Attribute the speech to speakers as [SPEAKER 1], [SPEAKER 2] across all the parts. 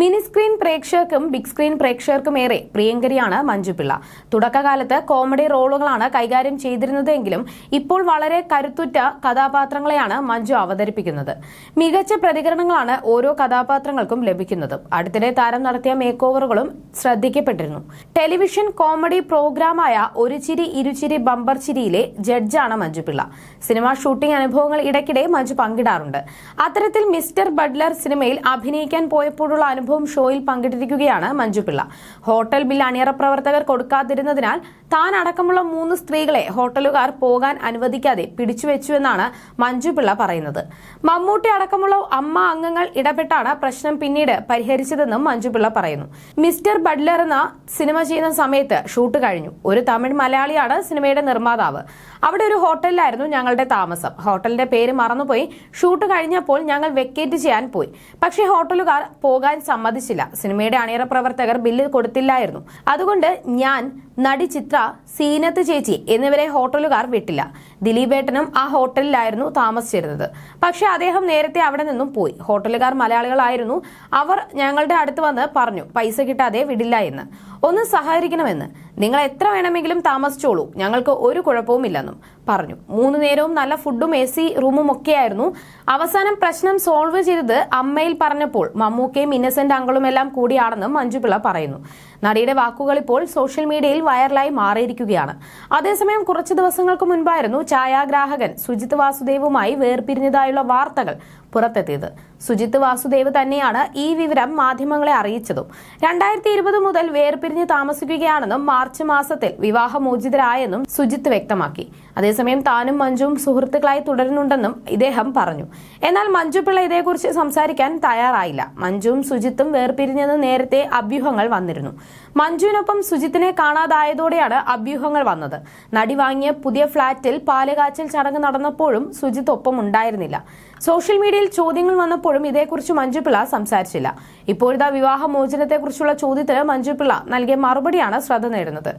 [SPEAKER 1] Mini screen പ്രേക്ഷകർക്കും big screen പ്രേക്ഷകർക്കും ഏറെ പ്രിയങ്കരിയാണ് മഞ്ജുപിള്ള. തുടക്കകാലത്ത് കോമഡി റോളുകളാണ് കൈകാര്യം ചെയ്തിരുന്നതെങ്കിലും ഇപ്പോൾ വളരെ കരുത്തുറ്റ കഥാപാത്രങ്ങളെയാണ് മഞ്ജു അവതരിപ്പിക്കുന്നത്. മികച്ച പ്രതികരണങ്ങളാണ് ഓരോ കഥാപാത്രങ്ങൾക്കും ലഭിക്കുന്നത്. അടുത്തിടെ താരം നടത്തിയ മേക്ക് ഓവറുകളും ശ്രദ്ധിക്കപ്പെട്ടിരുന്നു. ടെലിവിഷൻ കോമഡി പ്രോഗ്രാമായ ഒരു ചിരി ഇരുചിരി ബമ്പർ ചിരിയിലെ ജഡ്ജാണ് മഞ്ജുപിള്ള. സിനിമാ ഷൂട്ടിംഗ് അനുഭവങ്ങൾ ഇടയ്ക്കിടെ മഞ്ജു പങ്കിടാറുണ്ട്. അത്തരത്തിൽ മിസ്റ്റർ ബഡ്ലർ സിനിമയിൽ അഭിനയിക്കാൻ പോയപ്പോഴുള്ള അനുഭവം ഷോയിൽ പങ്കിട്ടിരിക്കുകയാണ് മഞ്ജുപിള്ള ഹോട്ടൽ ബിൽ അണിയറ പ്രവർത്തകർ കൊടുക്കാതിരുന്നതിനാൽ താൻ അടക്കമുള്ള മൂന്ന് സ്ത്രീകളെ ഹോട്ടലുകാർ പോകാൻ അനുവദിക്കാതെ പിടിച്ചുവെച്ചുവെന്നാണ് മഞ്ജു പിള്ള പറയുന്നത്. മമ്മൂട്ടി അടക്കമുള്ള അമ്മ അംഗങ്ങൾ ഇടപെട്ടാണ് പ്രശ്നം പിന്നീട് പരിഹരിച്ചതെന്നും മഞ്ജുപിള്ള പറയുന്നു. മിസ്റ്റർ ബഡ്ലർ എന്ന സിനിമ ചെയ്യുന്ന സമയത്ത് ഷൂട്ട് കഴിഞ്ഞു. ഒരു തമിഴ് മലയാളിയാണ് സിനിമയുടെ നിർമ്മാതാവ്. അവിടെ ഒരു ഹോട്ടലിലായിരുന്നു ഞങ്ങളുടെ താമസം. ഹോട്ടലിന്റെ പേര് മറന്നുപോയി. ഷൂട്ട് കഴിഞ്ഞപ്പോൾ ഞങ്ങൾ വെക്കേറ്റ് ചെയ്യാൻ പോയി. പക്ഷേ ഹോട്ടലുകാർ പോകാൻ സമ്മതിച്ചില്ല. സിനിമയുടെ അണിയറ പ്രവർത്തകർ ബില്ല് കൊടുത്തില്ലായിരുന്നു. അതുകൊണ്ട് ഞാൻ നടി ചിത്ര സീനത്ത് ചേച്ചി എന്നിവരെ ഹോട്ടലുകാർ വിട്ടില്ല. ദിലീപേട്ടനും ആ ഹോട്ടലിലായിരുന്നു താമസിച്ചിരുന്നത്. പക്ഷെ അദ്ദേഹം നേരത്തെ അവിടെ നിന്നും പോയി. ഹോട്ടലുകാർ മലയാളികളായിരുന്നു. അവർ ഞങ്ങളുടെ അടുത്ത് വന്ന് പറഞ്ഞു പൈസ കിട്ടാതെ വിടില്ല എന്ന്. ഒന്ന് സഹകരിക്കണമെന്ന്. നിങ്ങൾ എത്ര വേണമെങ്കിലും താമസിച്ചോളൂ. ഞങ്ങൾക്ക് ഒരു കുഴപ്പവുമില്ലെന്നും പറഞ്ഞു. മൂന്നു നേരവും നല്ല ഫുഡും എ സി റൂമും ഒക്കെയായിരുന്നു അവസാനം പ്രശ്നം സോൾവ് ചെയ്തത് അമ്മയിൽ പറഞ്ഞപ്പോൾ മമ്മൂക്കയും ഇന്നസെന്റ് അങ്കളും എല്ലാം കൂടിയാണെന്നും മഞ്ജുപിള്ള പറയുന്നു. നടിയുടെ വാക്കുകൾ ഇപ്പോൾ സോഷ്യൽ മീഡിയയിൽ വൈറലായി മാറിയിരിക്കുകയാണ്. അതേസമയം കുറച്ചു ദിവസങ്ങൾക്ക് മുൻപായിരുന്നു ഛായാഗ്രാഹകൻ സുജിത് വാസുദേവുമായി വേർപിരിഞ്ഞതായുള്ള വാർത്തകൾ പുറത്തെത്തിയത്. സുജിത് വാസുദേവ് തന്നെയാണ് ഈ വിവരം മാധ്യമങ്ങളെ അറിയിച്ചതും. രണ്ടായിരത്തി ഇരുപത് മുതൽ വേർപിരിഞ്ഞ് താമസിക്കുകയാണെന്നും മാർച്ച് മാസത്തിൽ വിവാഹമോചിതരായെന്നും സുജിത് വ്യക്തമാക്കി. അതേസമയം താനും മഞ്ജുവും സുഹൃത്തുക്കളായി തുടരുന്നുണ്ടെന്നും ഇദ്ദേഹം പറഞ്ഞു. എന്നാൽ മഞ്ജു പിള്ള ഇതേക്കുറിച്ച് സംസാരിക്കാൻ തയ്യാറായില്ല. മഞ്ജുവും സുജിത്തും വേർപിരിഞ്ഞെന്ന് നേരത്തെ അഭ്യൂഹങ്ങൾ വന്നിരുന്നു. മഞ്ജുവിനൊപ്പം സുജിത്തിനെ കാണാതായതോടെയാണ് അഭ്യൂഹങ്ങൾ വന്നത്. നടി വാങ്ങിയ പുതിയ ഫ്ളാറ്റിൽ പാലുകാച്ചൽ ചടങ്ങ് നടന്നപ്പോഴും സുജിത്ത് ഒപ്പം ഉണ്ടായിരുന്നില്ല. സോഷ്യൽ മീഡിയയിൽ ചോദ്യങ്ങൾ വന്നപ്പോഴും ഇതേക്കുറിച്ച് മഞ്ജുപിള്ള സംസാരിച്ചില്ല. ഇപ്പോഴത്തെ വിവാഹമോചനത്തെക്കുറിച്ചുള്ള ചോദ്യത്തിന് മഞ്ജുപിള്ള നൽകിയ മറുപടിയാണ് ശ്രദ്ധ നേടുന്നത്.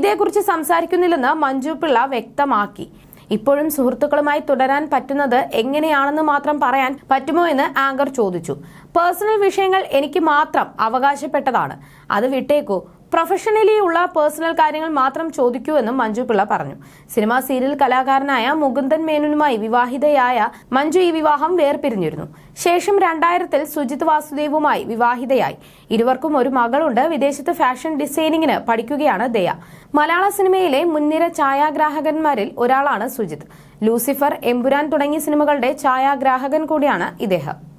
[SPEAKER 1] ഇതേക്കുറിച്ച് സംസാരിക്കുന്നില്ലെന്ന് മഞ്ജുപിള്ള വ്യക്തമാക്കി. ഇപ്പോഴും സുഹൃത്തുക്കളുമായി തുടരാൻ പറ്റുന്നത് എങ്ങനെയാണെന്ന് മാത്രം പറയാൻ പറ്റുമോ എന്ന് ആങ്കർ ചോദിച്ചു. പേഴ്സണൽ വിഷയങ്ങൾ എനിക്ക് മാത്രം അവകാശപ്പെട്ടതാണ്. അത് വിട്ടേക്കൂ. പ്രൊഫഷണലി ഉള്ള പേഴ്സണൽ കാര്യങ്ങൾ മാത്രം ചോദിക്കൂ എന്നും മഞ്ജു പിള്ള പറഞ്ഞു. സിനിമാ സീരിയൽ കലാകാരനായ മുകുന്ദൻ മേനോനുമായി വിവാഹിതയായ മഞ്ജു ഈ വിവാഹം വേർപിരിഞ്ഞിരുന്നു. ശേഷം രണ്ടായിരത്തിൽ സുജിത് വാസുദേവുമായി വിവാഹിതയായി. ഇരുവർക്കും ഒരു മകളുണ്ട്. വിദേശത്ത് ഫാഷൻ ഡിസൈനിങ്ങിന് പഠിക്കുകയാണ് ദയ. മലയാള സിനിമയിലെ മുൻനിര ഛായാഗ്രാഹകന്മാരിൽ ഒരാളാണ് സുജിത്. ലൂസിഫർ എമ്പുരാൻ തുടങ്ങിയ സിനിമകളുടെ ഛായാഗ്രാഹകൻ കൂടിയാണ് ഇദ്ദേഹം.